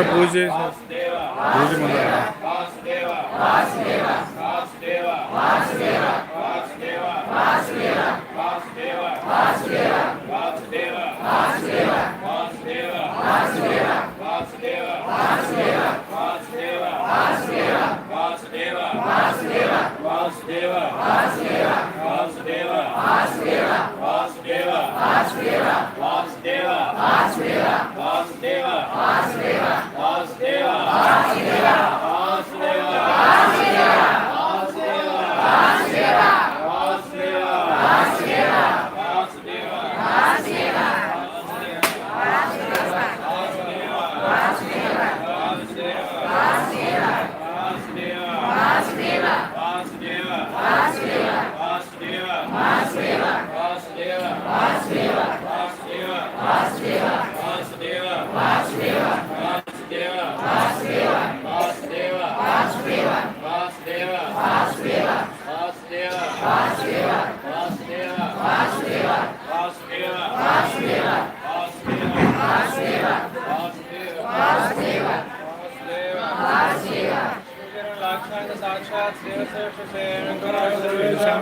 మంత్ర పూజ చేశారు. పూజ మంత్రం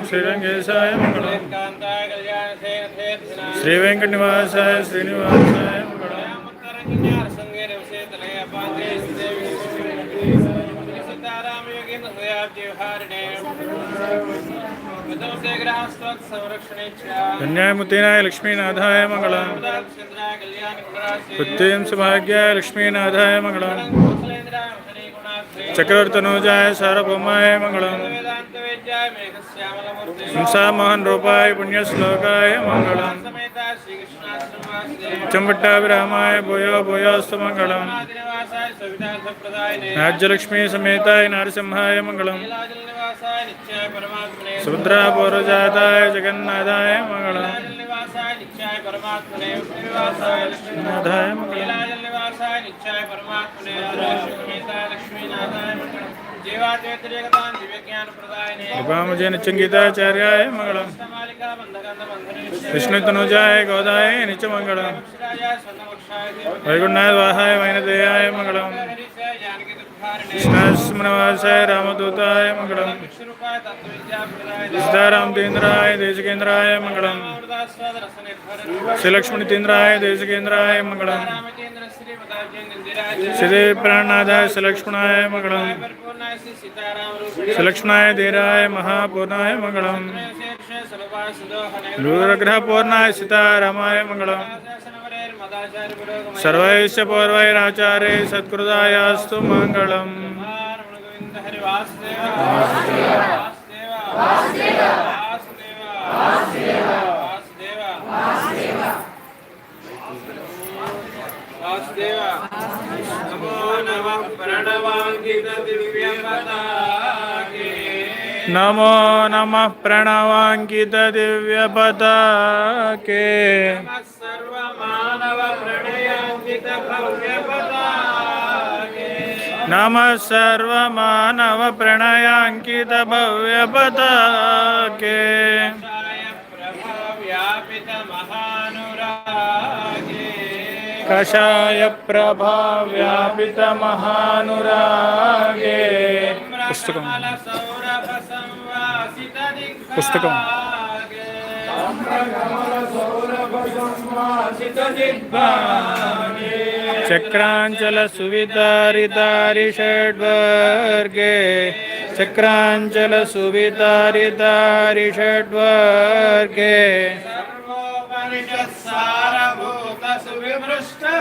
श्रीरंगेशाय श्री वेंकट निवासाय श्रीनिवासाय धन्यायमुतीनाय लक्ष्मीनाथाय मंगला बुद्धिं सौभाग्याय लक्ष्मीनाथाय मंगला చక్రవర్తనూజాయ సార్వభౌమాయ మంగళం హింసామోహన్ రూపాయ పుణ్యశ్లోకాయ మంగళం చంబట్టాభిరామాయ భూయో భూయోస్తు మంగళం రాజ్యలక్ష్మీ సమేతాయ నరసింహాయ మంగళం సుభద్రా జగన్నాథాయ మంగళం నాథాయ మంగళం व्यासाय निक्षाय परमात्मने सुमेताय लक्ष्मीनाथाय जीवाद्वैतरेकतां दिव्यज्ञानप्रदायने कृपामुजन चंगिताचार्याय मंगलम। विष्णु तनुजाय गोदाय निच मंगलम। वैगुणाय वाहाय वैनदेयाय मंगलम। रामदूताय मंगलम। सीतारामतेन्द्राय देशकेन्द्राय मंगलम। श्रीलक्ष्मणतीन्द्राय देशकेन्द्राय मंगल श्री प्राणनाथाय सलक्ष्मणाय मंगलम। सलक्ष्मणाय धीराय महापूर्णाय मंगलम। रुद्रग्रह पूर्णाय सीतारामाय मंगलम। सर्वैश्य पूर्वैराचार्य सत्कृतायास्तु मंगलम। वासुदेव वासुदेव वासुदेव। నమో నమ ప్రణవాంకిత దివ్య పతాకే సర్వమానవ ప్రణయాంకిత భవ్య పతాకే నమ సర్వమానవ ప్రణయాంకిత భవ్య పతాకే సాయ ప్రభా వ్యాపిత మహానురాగే कषा प्रभाव्यामुरागे चक्रांचल सुविदारिदारी षड्वर्गे चक्रांचल सुविदारिदारी षड्वर्गे सर्वोपनिषत्सारभू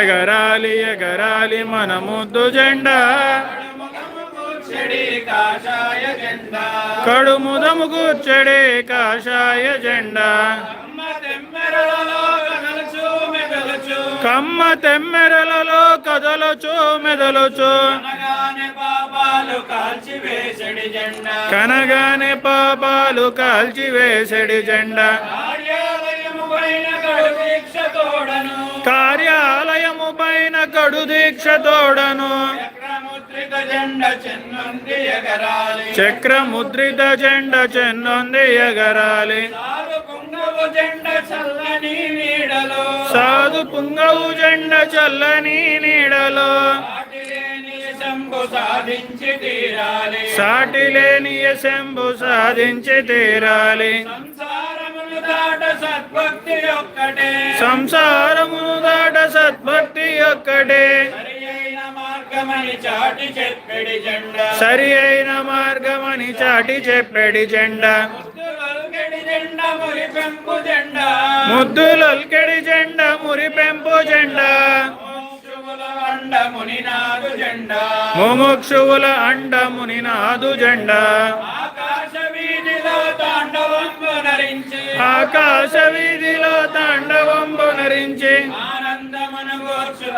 ఎగరాలి ఎగరాలి మన ముద్దు జెండా. కడుముదము కూర్చడే కాషాయ జెండా. కమ్మ తెమ్మెరలలో కదలుచు మెదలుచు. అనగానే పాపాలు కాల్చి వేసడి జెండా. కనగానే పాపాలు కాల్చి వేసడి జెండా. కార్యాలయము పైన కడు దీక్ష తోడను. చక్రముద్రిత జెండ చెన్నుంది ఎగరాలి. సాధు పుంగవు జెండ చల్లని నీడలో. సాటి లేని శంభు సాధించి తీరాలి. దాట సద్భక్తి ఒక్కటే. సంసారమును దాట సద్భక్తి ఒక్కటే. సరి అయిన మార్గమని చాటి చెప్పెడి జెండ. ముద్దులొల్కెడి జెండా. మురి పెంపు జెండా. మోక్షముల అండ మునినాదు జెండ. ఆకాశ వీధిలో తాండవంబు నరించి ఆనందమును గోర్చు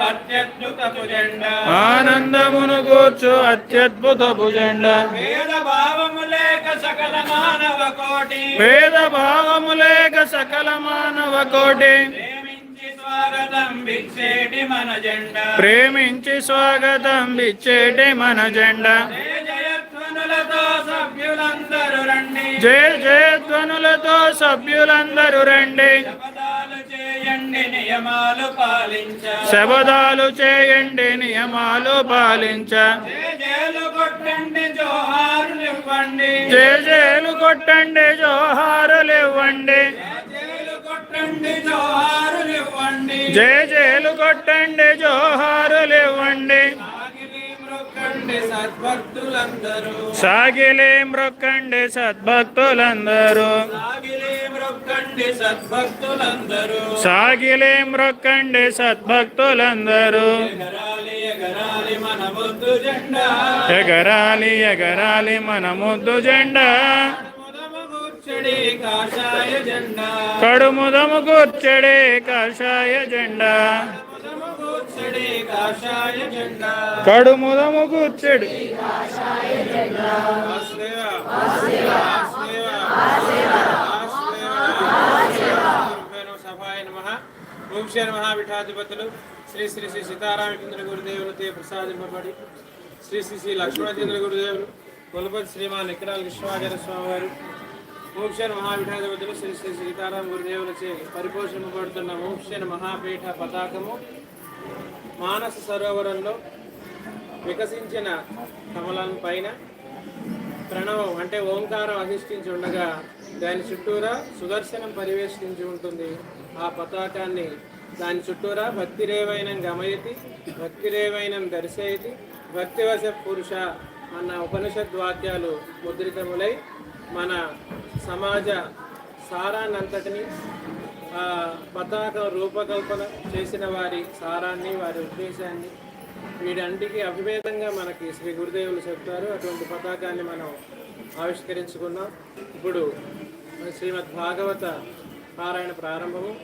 కూర్చు అత్యద్భుతపు జెండా వేద భావము లేక సకల మానవ కోటి. వేద భావము లేక సకల మానవ కోటి. ప్రేమించి స్వాగతం విచ్చేటి మన జెండ. ప్రేమించి స్వాగతం ఇచ్చేటి మన జెండా. జయ జయ జయధ్వనులతో సభ్యులందరూ రండి. శబదాలు చేయండి నియమాలు పాలించ. జయ జయలు కొట్టండి జోహారులు ఇవ్వండి. జయ జయలు కొట్టండి జోహారులు ఇవ్వండి. సాగిలే మ్రొక్కండి సద్భక్తులందరూ. సాగిలి మ్రొక్కండి సద్భక్తులందరూ. ఎగరాలి ఎగరాలి మన ముద్దు జెండా. కడుముదము కూర్చడే కాషాయ జెండా. కడుముదము కూర్చడి ఓంశ్వర మహావిఠాధిపతులు శ్రీ శ్రీ శ్రీ సీతారామచంద్ర గురుదేవులతో ప్రసాదింపబడి. శ్రీ శ్రీ శ్రీ లక్ష్మణచంద్ర గురుదేవులు. కులపతి శ్రీమాన్ నిక్కరాల కృష్ణాచార్య స్వామి వారు మోక్షణ మహావిఠాధిపతులు శ్రీ శ్రీ సీతారాం గురుదేవులచే పరిపోషింపబడుతున్న మోక్షణ మహాపీఠ పతాకము. మానస సరోవరంలో వికసించిన కమలం పైన ప్రణవం అంటే ఓంకారం అధిష్ఠించి ఉండగా దాని చుట్టూరా సుదర్శనం పరివేష్టించి ఉంటుంది. ఆ పతాకాన్ని దాని చుట్టూరా భక్తిరేవైనం గమయతి భక్తిరేవైనం దర్శయతి భక్తివశ పురుష అన్న ఉపనిషద్ వాక్యాలు ముద్రితములై మన సమాజ సారాన్నంతటిని పతాక రూపకల్పన చేసిన వారి సారాన్ని వారి ఉద్దేశాన్ని వీడంటికి అభిభేదంగా మనకి శ్రీ గురుదేవులు చెప్తారు అటువంటి పతాకాన్ని మనం ఆవిష్కరించుకున్నాం. ఇప్పుడు మన శ్రీమద్ భాగవత పారాయణ ప్రారంభము.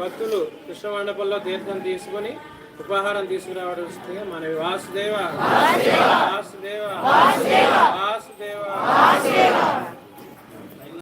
భక్తులు కృష్ణ మండపంలో తీర్థం తీసుకొని ఉపాహారం తీసుకురావడం వస్తుంది మన వాసుదేవ. వాసుదేవ. వాసుదేవ.